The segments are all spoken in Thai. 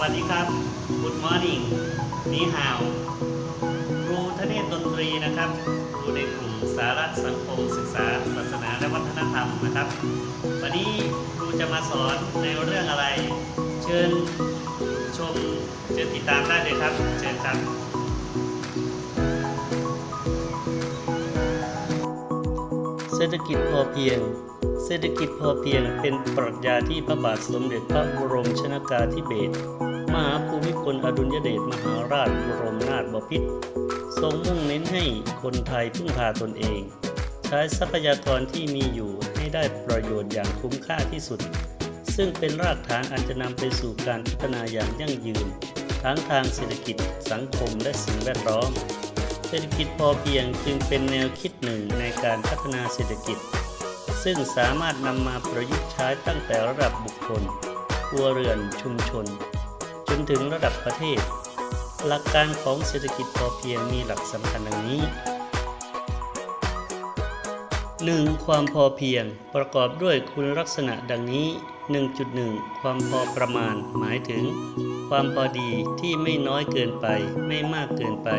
วัสดีครับ Good morning นี่ฮาวครูทเนศดนตรีนะครับครูในกลุ่มสาระสังคมศึกษาศาสนาและวัฒนธรรมนะครับ วันนี้ครูจะมาสอนในเรื่องอะไร เชิญชมเชิญติดตามได้เลยครับ เชิญครับ รษฐกิจพอเพียง เศรษฐกิจพอเพียงเป็นปรัชญาที่พระบาทสมเด็จพระบรมชนากาธิเบศรมหาภูมิพลอดุลยเดชมหาราชบรมนาถบพิตรทรงมุ่งเน้นให้คนไทยพึ่งพาตนเอง ใช้ทรัพยากรที่มีอยู่ให้ได้ประโยชน์อย่างคุ้มค่าที่สุด ซึ่งเป็นรากฐานอันจะนำไปสู่การพัฒนาอย่างยั่งยืน ทั้งทางเศรษฐกิจ สังคมและสิ่งแวดล้อม ศรษฐกิจพอเพียงจึงเป็นแนวคิดหนึ่งในการพัฒนาเศรษฐกิจ ซึ่งสามารถนำมาประยุกต์ใช้ตั้งแต่ระดับบุคคลครัวเรือนชุมชน จนถึงระดับประเทศ หลักการของเศรษฐกิจพอเพียงมีหลักสำคัญดังนี้ 1. ความพอเพียงประกอบด้วยคุณลักษณะดังนี้ 1.1 ความพอประมาณหมายถึง ความพอดีที่ไม่น้อยเกินไปไม่มากเกินไป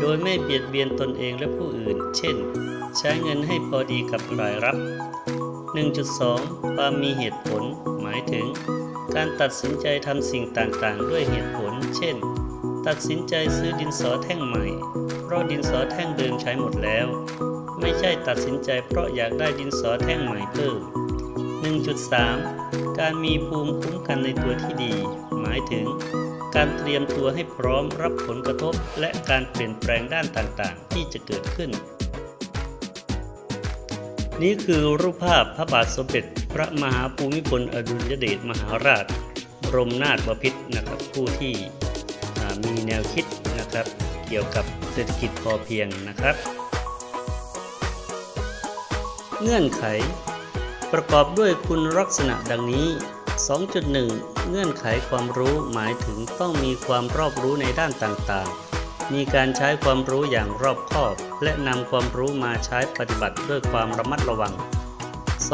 โดยไม่เบียดเบียนตนเองและผู้อื่น เช่น ใช้เงินให้พอดีกับรายรับ 1.2 ความมีเหตุผล หมายถึง การตัดสินใจทำสิ่งต่างๆ ด้วยเหตุผล เช่น ตัดสินใจซื้อดินสอแท่งใหม่ เพราะดินสอแท่งเดิมใช้หมดแล้ว ไม่ใช่ตัดสินใจเพราะอยากได้ดินสอแท่งใหม่เพิ่ม 1.3 การมีภูมิคุ้มกันในตัวที่ดี หมายถึง การเตรียมตัวให้พร้อมรับผลกระทบ และการเปลี่ยนแปลงด้านต่างๆ ที่จะเกิดขึ้น นี่คือรูปภาพพระบาทสมเด็จพระมหาภูมิพลอดุลยเดชมหาราชบรมนาถบพิตรนะครับผู้ที่มีแนวคิดนะครับเกี่ยวกับเศรษฐกิจพอเพียงนะครับ เงื่อนไข ประกอบด้วยคุณลักษณะดังนี้ 2.1 เงื่อนไขความรู้หมายถึงต้องมีความรอบรู้ในด้านต่างๆ มีการใช้ความรู้อย่างรอบคอบ และนำความรู้มาใช้ปฏิบัติด้วยความระมัดระวัง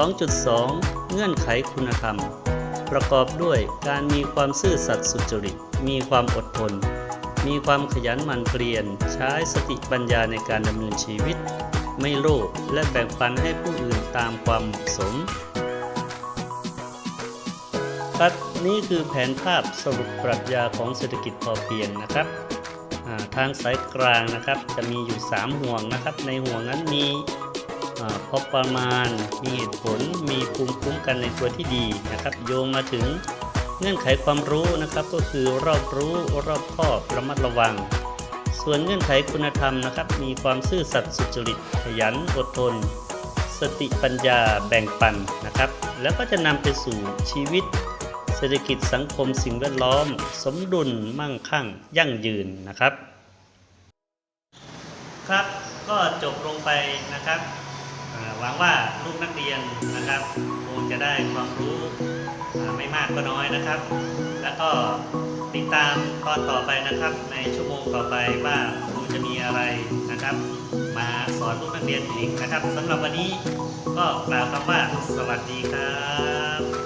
2.2 เงื่อนไขคุณธรรม ประกอบด้วยการมีความซื่อสัตย์สุจริต มีความอดทน มีความขยันหมั่นเพียรใช้สติปัญญาในการดำเนินชีวิต ไม่โลภและแบ่งปันให้ผู้อื่นตามความเหมาะสมครับนี่คือแผนภาพสรุปปรัชญาของเศรษฐกิจพอเพียงนะครับทางสายกลางนะครับจะมีอยู่ 3 ห่วงนะครับ ในห่วงนั้นมีอพอประมาณ มีเหตุผล มีภูมิคุ้มกันในตัวที่ดีนะครับ โยงมาถึงเงื่อนไขความรู้นะครับ ก็คือรอบรู้รอบคอบระมัดระวัง ส่วนเงื่อนไขคุณธรรมนะครับ มีความซื่อสัตย์สุจริตขยันอดทน สติปัญญาแบ่งปันนะครับ แล้วก็จะนำไปสู่ชีวิต เศรษฐกิจสังคมสิ่งแวดล้อม สมดุลมั่งคั่ง ยั่งยืนนะครับ ครับก็จบลงไปนะครับหวังว่าลูกนักเรียนนะครับคงจะได้ความรู้ไม่มากก็น้อยนะครับ แล้วก็ ติดตามตอนต่อไปนะครับ ในชั่วโมงต่อไปว่าครูจะมีอะไรนะครับ มาสอนลูกนักเรียนอีกนะครับสำหรับวันนี้ก็กล่าวคำว่าสวัสดีครับ